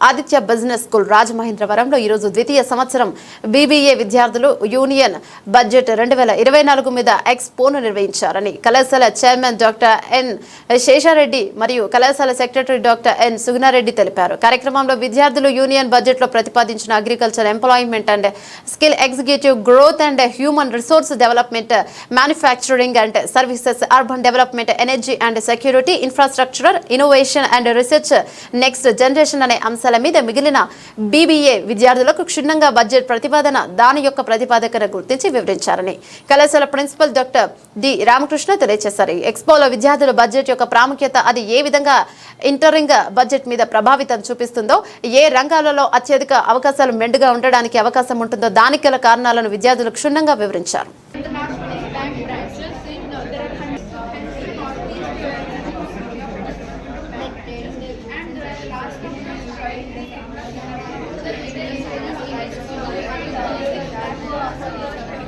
Aditya business school రాజమహేంద్రవరంలో ఈరోజు ద్వితీయ సంవత్సరం బీబీఏ విద్యార్థులు యూనియన్ బడ్జెట్ రెండు వేల ఇరవై నాలుగు మీద ఎక్స్పోను నిర్వహించారని కళాశాల చైర్మన్ డాక్టర్ ఎన్ శేషారెడ్డి మరియు కళాశాల సెక్రటరీ డాక్టర్ ఎన్ సుగుణారెడ్డి తెలిపారు. కార్యక్రమంలో విద్యార్థులు యూనియన్ బడ్జెట్లో ప్రతిపాదించిన agriculture employment and skill executive growth and human resource development manufacturing and services urban development energy and security infrastructure innovation and research next generation అనే అంశాలు మీద మిగిలిన బీబీఏ విద్యార్థులకు క్షుణ్ణంగా బడ్జెట్ ప్రతిపాదన దాని యొక్క ప్రతిపాదకను గుర్తించి వివరించారని కళాశాల ప్రిన్సిపల్ డాక్టర్ డి రామకృష్ణ తెలియజేశారు. ఎక్స్పోలో విద్యార్థుల బడ్జెట్ యొక్క ప్రాముఖ్యత అది ఏ విధంగా ఇంటరింగ్ బడ్జెట్ మీద ప్రభావితం చూపిస్తుందో ఏ రంగాలలో అత్యధిక అవకాశాలు మెండుగా ఉండడానికి అవకాశం ఉంటుందో దానికి గల కారణాలను విద్యార్థులు క్షుణ్ణంగా వివరించారు.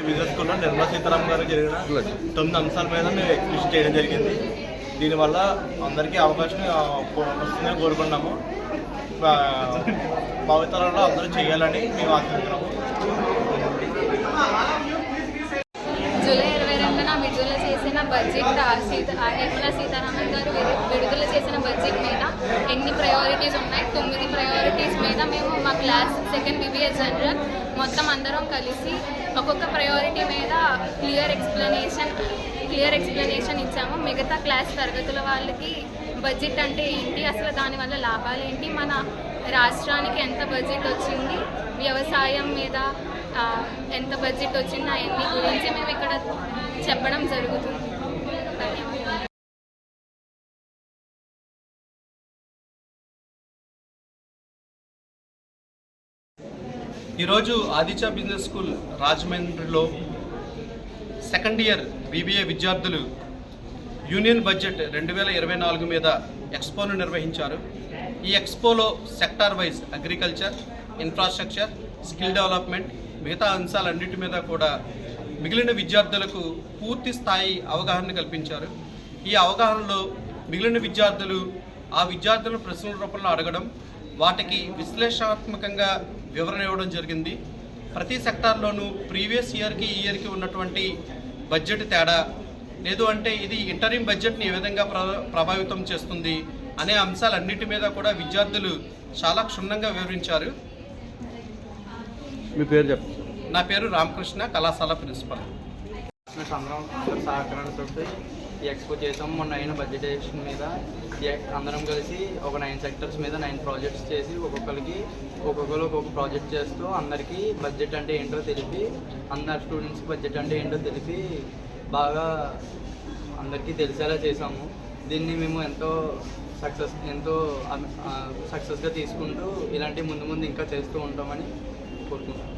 బిజినెస్ స్కూల్లో నిర్మలా సీతారాం గారు జరిగిన తొమ్మిది అంశాల మీద మేము ఎగ్జిబిషన్ చేయడం జరిగింది. దీనివల్ల అందరికీ అవకాశం వస్తుందని కోరుకున్నాము భవితరంలో అందరూ చేయాలని మేము ఆశిస్తున్నాము. జూలై ఇరవై రెండున విడుదల చేసిన బడ్జెట్ ఆ సీత నిర్మలా సీతారామన్ గారు విడుదల చేసిన బడ్జెట్ మీద ఎన్ని ప్రయారిటీస్ ఉన్నాయి? తొమ్మిది ప్రయారిటీస్ మీద మేము మా క్లాస్ సెకండ్ బీబీఎస్ జనరల్ మొత్తం అందరం కలిసి ఒక్కొక్క ప్రయారిటీ మీద క్లియర్ ఎక్స్ప్లెనేషన్ క్లియర్ ఎక్స్ప్లెనేషన్ ఇచ్చాము. మిగతా క్లాస్ తరగతుల వాళ్ళకి బడ్జెట్ అంటే ఏంటి అసలు దానివల్ల లాభాలు ఏంటి మన రాష్ట్రానికి ఎంత బడ్జెట్ వచ్చింది వ్యవసాయం మీద ఎంత బడ్జెట్ వచ్చింది అవన్నీ గురించి మేము ఇక్కడ చెప్పడం జరుగుతుంది. ఈరోజు ఆదిత్య బిజినెస్ స్కూల్ రాజమండ్రిలో సెకండ్ ఇయర్ బీబీఏ విద్యార్థులు యూనియన్ బడ్జెట్ రెండు వేల ఇరవై నాలుగు మీద ఎక్స్పోను నిర్వహించారు. ఈ ఎక్స్పోలో sector wise agriculture infrastructure skill development మిగతా అంశాలన్నిటి మీద కూడా మిగిలిన విద్యార్థులకు పూర్తి స్థాయి అవగాహన కల్పించారు. ఈ అవగాహనలో మిగిలిన విద్యార్థులు ఆ విద్యార్థులను ప్రశ్నల రూపంలో అడగడం వాటికి విశ్లేషణాత్మకంగా వివరణ ఇవ్వడం జరిగింది. ప్రతి సెక్టార్లోనూ ప్రీవియస్ ఇయర్కి ఈ ఇయర్కి ఉన్నటువంటి బడ్జెట్ తేడా లేదు అంటే ఇది ఇంటరింగ్ బడ్జెట్ని ఏ విధంగా ప్ర ప్రభావితం చేస్తుంది అనే అంశాలన్నిటి మీద కూడా విద్యార్థులు చాలా క్షుణ్ణంగా వివరించారు. మీ పేరు చెప్పండి. నా పేరు రామకృష్ణ కళాశాల ప్రిన్సిపల్. సహకారంతో ఎక్స్పో చేసాం. మొన్న అయిన బడ్జెటేషన్ మీద అందరం కలిసి ఒక నైన్ సెక్టర్స్ మీద నైన్ ప్రాజెక్ట్స్ చేసి ఒక్కొక్కరికి ఒక్కొక్కరు ఒక్కొక్క ప్రాజెక్ట్ చేస్తూ అందరికీ బడ్జెట్ అంటే ఏంటో తెలిపి అందరు స్టూడెంట్స్కి బడ్జెట్ అంటే ఏంటో తెలిపి బాగా అందరికీ తెలిసేలా చేసాము. దీన్ని మేము ఎంతో సక్సెస్ ఎంతో సక్సెస్గా తీసుకుంటూ ఇలాంటి ముందు ముందు ఇంకా చేస్తూ ఉంటామని కోరుకుంటున్నాం.